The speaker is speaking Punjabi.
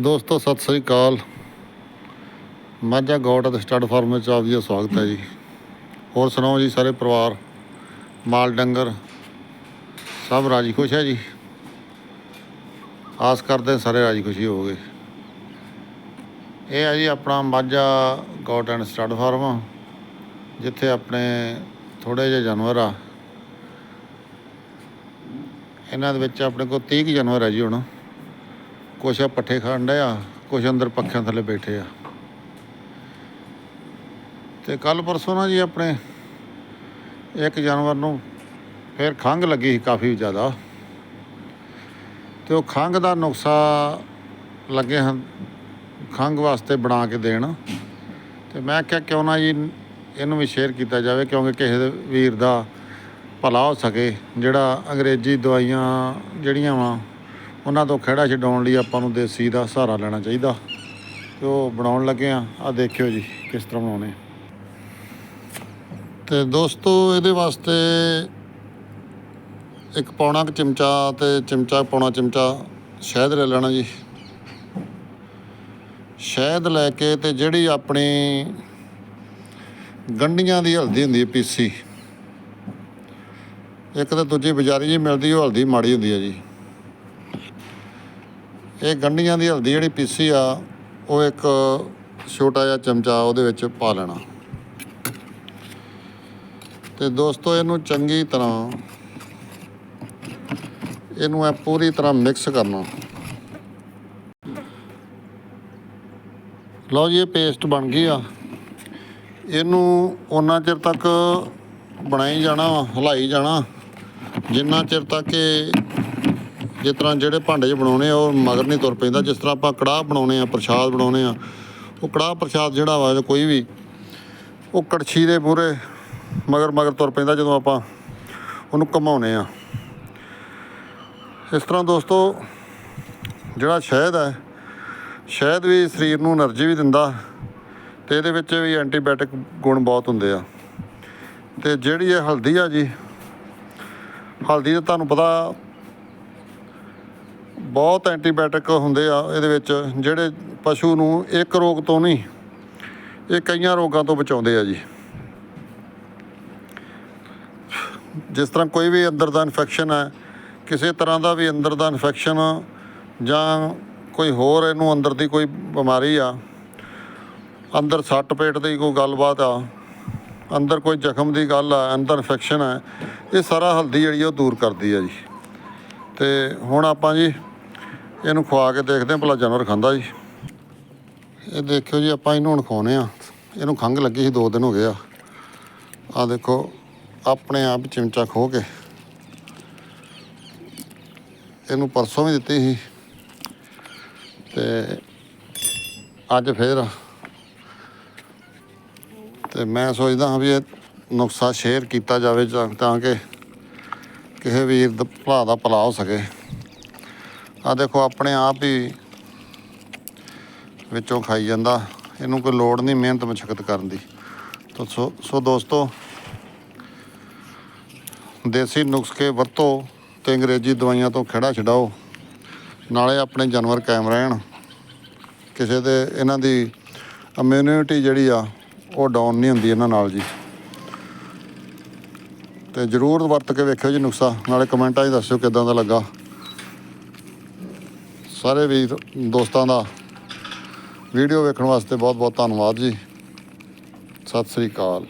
ਦੋਸਤੋ, ਸਤਿ ਸ੍ਰੀ ਅਕਾਲ। ਮਾਝਾ ਗੌਟ ਅਤੇ ਸਟੱਡ ਫਾਰਮ ਵਿੱਚ ਆਪ ਜੀ ਦਾ ਸਵਾਗਤ ਹੈ ਜੀ। ਹੋਰ ਸੁਣਾਓ ਜੀ ਸਾਰੇ ਪਰਿਵਾਰ? ਮਾਲ, ਡੰਗਰ, ਸਭ ਰਾਜੀ ਖੁਸ਼ ਹੈ ਜੀ? ਆਸ ਕਰਦੇ ਸਾਰੇ ਰਾਜੀ ਖੁਸ਼ੀ ਹੋਵੋਗੇ। ਇਹ ਹੈ ਜੀ ਆਪਣਾ Majha goat and stud farm, ਜਿੱਥੇ ਆਪਣੇ ਥੋੜੇ ਜਿਹੇ ਜਾਨਵਰ ਆ। ਇਹਨਾਂ ਦੇ ਵਿੱਚ ਆਪਣੇ ਕੋਲ 30 ਕੁ ਜਾਨਵਰ ਹੈ ਜੀ ਹੁਣ। ਕੁਛ ਆ, ਪੱਠੇ ਖਾਣ ਡਏ ਆ, ਕੁਛ ਅੰਦਰ ਪੱਖਿਆਂ ਥੱਲੇ ਬੈਠੇ ਆ। ਤੇ ਕੱਲ ਪਰਸੋਂ ਨਾ ਜੀ ਆਪਣੇ ਇੱਕ ਜਾਨਵਰ ਨੂੰ ਫਿਰ ਖੰਘ ਲੱਗੀ ਸੀ ਕਾਫੀ ਜ਼ਿਆਦਾ। ਤੇ ਉਹ ਖੰਘ ਦਾ ਨੁਕਸਾ ਲੱਗੇ ਹਨ ਖੰਘ ਵਾਸਤੇ ਬਣਾ ਕੇ ਦੇਣ। ਤੇ ਮੈਂ ਕਿਹਾ ਕਿਉਂ ਨਾ ਜੀ ਇਹਨੂੰ ਵੀ ਸ਼ੇਅਰ ਕੀਤਾ ਜਾਵੇ, ਕਿਉਂਕਿ ਕਿਸੇ ਦੇ ਵੀਰ ਦਾ ਭਲਾ ਹੋ ਸਕੇ, ਜਿਹੜਾ ਅੰਗਰੇਜ਼ੀ ਦਵਾਈਆਂ ਜਿਹੜੀਆਂ ਵਾ ਉਹਨਾਂ ਤੋਂ ਖਹਿੜਾ ਛਡਾਉਣ ਲਈ ਆਪਾਂ ਨੂੰ ਦੇਸੀ ਦਾ ਸਹਾਰਾ ਲੈਣਾ ਚਾਹੀਦਾ। ਤੇ ਉਹ ਬਣਾਉਣ ਲੱਗੇ ਆ। ਆ ਦੇਖਿਓ ਜੀ, ਕਿਸ ਤਰ੍ਹਾਂ ਬਣਾਉਣੇ ਤੇ ਦੋਸਤੋ, ਇਹਦੇ ਵਾਸਤੇ ਇੱਕ ਪੌਣਾ ਕੁ ਚਮਚਾ ਤੇ ਚਮਚਾ, ਪੌਣਾ ਚਮਚਾ ਸ਼ਹਿਦ ਲੈ ਲੈਣਾ ਜੀ। ਸ਼ਹਿਦ ਲੈ ਕੇ ਤੇ ਜਿਹੜੀ ਆਪਣੀ ਗੰਢੀਆਂ ਦੀ ਹਲਦੀ ਹੁੰਦੀ ਹੈ ਪੀਸੀ। ਇੱਕ ਤਾਂ ਦੂਜੀ ਬਜ਼ਾਰੀ ਜੀ ਮਿਲਦੀ, ਉਹ ਹਲਦੀ ਮਾੜੀ ਹੁੰਦੀ ਹੈ ਜੀ। ਇਹ ਗੰਢੀਆਂ ਦੀ ਹਲਦੀ ਜਿਹੜੀ ਪੀਸੀ ਆ ਉਹ ਇੱਕ ਛੋਟਾ ਜਿਹਾ ਚਮਚਾ ਉਹਦੇ ਵਿੱਚ ਪਾ ਲੈਣਾ। ਤੇ ਦੋਸਤੋ ਇਹਨੂੰ ਚੰਗੀ ਤਰ੍ਹਾਂ ਇਹਨੂੰ ਐ ਪੂਰੀ ਤਰ੍ਹਾਂ ਮਿਕਸ ਕਰਨਾ। ਲਓ ਜੀ ਇਹ ਪੇਸਟ ਬਣ ਗਈ ਆ। ਇਹਨੂੰ ਉਹਨਾਂ ਚਿਰ ਤੱਕ ਬਣਾਈ ਜਾਣਾ ਵਾ, ਹਿਲਾਈ ਜਾਣਾ। ਜਿੰਨਾ ਚਿਰ ਤੱਕ ਇਹ ਜਿਸ ਤਰ੍ਹਾਂ ਜਿਹੜੇ ਭਾਂਡੇ 'ਚ ਬਣਾਉਣੇ ਆ, ਉਹ ਮਗਰ ਨਹੀਂ ਤੁਰ ਪੈਂਦਾ। ਜਿਸ ਤਰ੍ਹਾਂ ਆਪਾਂ ਕੜਾਹ ਬਣਾਉਣੇ ਆ, ਪ੍ਰਸ਼ਾਦ ਬਣਾਉਣੇ ਆ, ਉਹ ਕੜਾਹ, ਪ੍ਰਸ਼ਾਦ ਜਿਹੜਾ ਵਾ ਕੋਈ ਵੀ, ਉਹ ਕੜਛੀ ਦੇ ਪੂਰੇ ਮਗਰ ਮਗਰ ਤੁਰ ਪੈਂਦਾ ਜਦੋਂ ਆਪਾਂ ਉਹਨੂੰ ਕਮਾਉਨੇ ਆ। ਇਸ ਤਰ੍ਹਾਂ ਦੋਸਤੋ, ਜਿਹੜਾ ਸ਼ਹਿਦ ਹੈ, ਸ਼ਹਿਦ ਵੀ ਸਰੀਰ ਨੂੰ એનર્ਜੀ ਵੀ ਦਿੰਦਾ ਤੇ ਇਹਦੇ ਵਿੱਚ ਵੀ ਐਂਟੀਬਾਇਓਟਿਕ ਗੁਣ ਬਹੁਤ ਹੁੰਦੇ ਆ। ਤੇ ਜਿਹੜੀ ਇਹ ਹਲਦੀ ਆ ਜੀ, ਹਲਦੀ ਦਾ ਤੁਹਾਨੂੰ ਪਤਾ ਬਹੁਤ ਐਂਟੀਬਾਇਓਟਿਕ ਹੁੰਦੇ ਆ ਇਹਦੇ ਵਿੱਚ, ਜਿਹੜੇ ਪਸ਼ੂ ਨੂੰ ਇੱਕ ਰੋਗ ਤੋਂ ਨਹੀਂ, ਇਹ ਕਈਆਂ ਰੋਗਾਂ ਤੋਂ ਬਚਾਉਂਦੇ ਆ ਜੀ। ਜਿਸ ਤਰ੍ਹਾਂ ਕੋਈ ਵੀ ਅੰਦਰ ਦਾ ਇਨਫੈਕਸ਼ਨ ਹੈ, ਕਿਸੇ ਤਰ੍ਹਾਂ ਦਾ ਵੀ ਅੰਦਰ ਦਾ ਇਨਫੈਕਸ਼ਨ ਜਾਂ ਕੋਈ ਹੋਰ ਇਹਨੂੰ ਅੰਦਰ ਦੀ ਕੋਈ ਬਿਮਾਰੀ ਆ, ਅੰਦਰ ਸੱਟ ਪੇਟ ਦੀ ਕੋਈ ਗੱਲਬਾਤ ਆ, ਅੰਦਰ ਕੋਈ ਜ਼ਖਮ ਦੀ ਗੱਲ ਆ, ਅੰਦਰ ਇਨਫੈਕਸ਼ਨ ਹੈ, ਇਹ ਸਾਰਾ ਹਲਦੀ ਜਿਹੜੀ ਆ ਉਹ ਦੂਰ ਕਰਦੀ ਆ ਜੀ। ਤੇ ਹੁਣ ਆਪਾਂ ਜੀ ਇਹਨੂੰ ਖਵਾ ਕੇ ਦੇਖਦੇ ਹਾਂ, ਭਲਾ ਜਾਨਵਰ ਖਾਂਦਾ ਜੀ। ਇਹ ਦੇਖਿਓ ਜੀ, ਆਪਾਂ ਇਹਨੂੰ ਹੁਣ ਖਵਾਉਂਦੇ ਆ ਇਹਨੂੰ ਖੰਘ ਲੱਗੀ ਸੀ 2 ਦਿਨ ਹੋ ਗਏ ਆ। ਆ ਦੇਖੋ, ਆਪਣੇ ਆਪ ਚਿਮਚਾ ਚਮਚਾ ਖੋ ਕੇ। ਇਹਨੂੰ ਪਰਸੋਂ ਵੀ ਦਿੱਤੀ ਸੀ। ਤੇ ਅੱਜ ਫੇਰ ਤੇ ਮੈਂ ਸੋਚਦਾ ਹਾਂ ਵੀ ਇਹ ਨੁਕਸਾ ਸ਼ੇਅਰ ਕੀਤਾ ਜਾਵੇ ਤਾਂ ਕਿ ਕਿਸੇ ਵੀਰ ਦਾ, ਭਰਾ ਦਾ ਭਲਾ ਹੋ ਸਕੇ। ਆ ਦੇਖੋ, ਆਪਣੇ ਆਪ ਹੀ ਵਿੱਚੋਂ ਖਾਈ ਜਾਂਦਾ। ਇਹਨੂੰ ਕੋਈ ਲੋੜ ਨਹੀਂ ਮਿਹਨਤ ਮਸ਼ਕਤ ਕਰਨ ਦੀ। ਤੋ ਸੋ ਸੋ ਦੋਸਤੋ, ਦੇਸੀ ਨੁਸਖੇ ਵਰਤੋ ਤੇ ਅੰਗਰੇਜ਼ੀ ਦਵਾਈਆਂ ਤੋਂ ਖੜਾ ਛਡਾਓ। ਨਾਲੇ ਆਪਣੇ ਜਾਨਵਰ ਕਾਇਮ ਰਹਿਣ। ਕਿਸੇ ਦੇ, ਇਹਨਾਂ ਦੀ ਇਮਿਊਨਿਟੀ ਜਿਹੜੀ ਆ, ਉਹ ਡਾਊਨ ਨਹੀਂ ਹੁੰਦੀ ਇਹਨਾਂ ਨਾਲ ਜੀ। ਤੇ ਜਰੂਰ ਵਰਤ ਕੇ ਵੇਖਿਓ ਜੀ ਨੁਸਖਾ। ਨਾਲੇ ਕਮੈਂਟਾਂ 'ਚ ਦੱਸਿਓ ਕਿਦਾਂ ਦਾ ਲੱਗਾ। ਸਾਰੇ ਵੀਰ ਦੋਸਤਾਂ ਦਾ ਵੀਡੀਓ ਵੇਖਣ ਵਾਸਤੇ ਬਹੁਤ ਬਹੁਤ ਧੰਨਵਾਦ ਜੀ। ਸਤਿ ਸ੍ਰੀ ਅਕਾਲ।